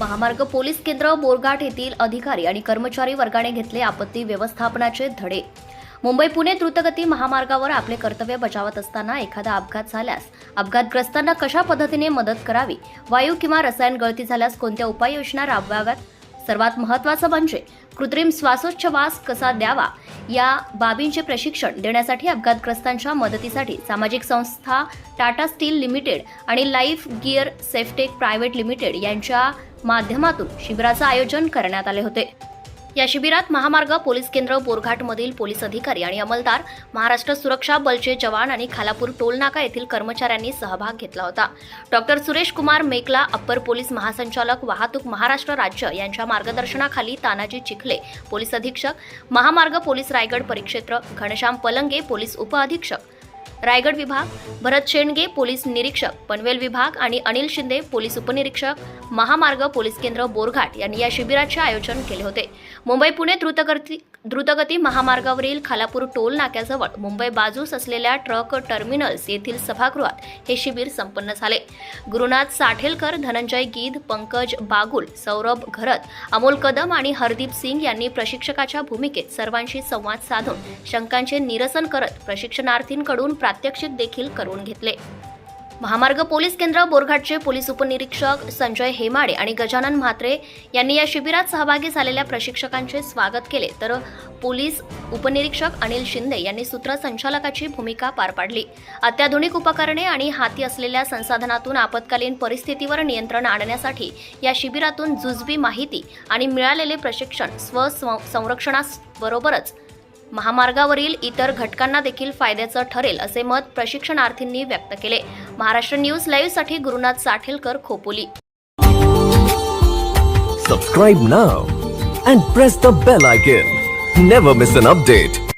महामार्ग पोलीस केंद्र बोरघाट येथील अधिकारी आणि कर्मचारी वर्गाने घेतले आपत्ती व्यवस्थापनाचे धडे. मुंबई पुणे द्रुतगती महामार्गावर आपले कर्तव्य बजावत असताना एखादा अपघात झाल्यास अपघातग्रस्तांना कशा पद्धतीने मदत करावी? वायू किंवा रसायन गळती झाल्यास कोणत्या उपाययोजना राबवाव्यात? सर्वात महत्त्वाचं म्हणजे कृत्रिम श्वासोच्छवास कसा द्यावा? या बाबींचे प्रशिक्षण देण्यासाठी अपघातग्रस्तांच्या मदतीसाठी सामाजिक संस्था टाटा स्टील लिमिटेड आणि Life Gear Safetech Private Limited यांच्या माध्यमातून शिबिराचं आयोजन करण्यात आले होते. या शिबिरात महामार्ग पोलीस केंद्र बोरघाटमधील पोलीस अधिकारी आणि अंमलदार महाराष्ट्र सुरक्षा बलचे जवान आणि खालापूर टोलनाका येथील कर्मचाऱ्यांनी सहभाग घेतला होता. Doctor Suresh Kumar Mekala upper police महासंचालक वाहतूक महाराष्ट्र राज्य यांच्या मार्गदर्शनाखाली तानाजी चिखले पोलीस अधीक्षक महामार्ग पोलीस रायगड परिक्षेत्र घनश्याम पलंगे पोलीस उपअधीक्षक रायगड विभाग भरत शेंडगे पोलीस निरीक्षक पनवेल विभाग आणि अनिल शिंदे पोलीस उपनिरीक्षक महामार्ग पोलीस केंद्र बोरघाट यांनी या शिबिराचे आयोजन केले होते. मुंबई पुणे द्रुतगती द्रुतगती महामार्गावरील खालापूर टोल नाक्याजवळ मुंबई बाजूस असलेल्या ट्रक टर्मिनल्स येथील सभागृहात हे शिबिर संपन्न झाले. गुरुनाथ साठेलकर धनंजय गीत पंकज बागुल सौरभ घरत अमोल कदम आणि हरदीप सिंग यांनी प्रशिक्षकाच्या भूमिकेत सर्वांशी संवाद साधून शंकांचे निरसन करत प्रशिक्षणार्थींकडून प्रात्यक्षिक देखील करून घेतले. महामार्ग पोलीस केंद्र बोरघाटचे पोलीस उपनिरीक्षक संजय हेमाडे आणि गजानन म्हात्रे यांनी या शिबिरात सहभागी झालेल्या प्रशिक्षकांचे स्वागत केले. तर पोलीस उपनिरीक्षक अनिल शिंदे यांनी सूत्रसंचालकाची भूमिका पार पाडली. अत्याधुनिक उपकरणे आणि हाती असलेल्या संसाधनातून आपत्कालीन परिस्थितीवर नियंत्रण आणण्यासाठी या शिबिरातून जुजबी माहिती आणि मिळालेले प्रशिक्षण स्वसंरक्षणाबरोबरच महामार्गावरील इतर घटकांना देखील फायद्याचं ठरेल असे मत प्रशिक्षणार्थींनी व्यक्त केले. Maharashtra news लाईव्हसाठी Gurunath Sathelkar Khopoli. Subscribe now and press the bell icon never miss an update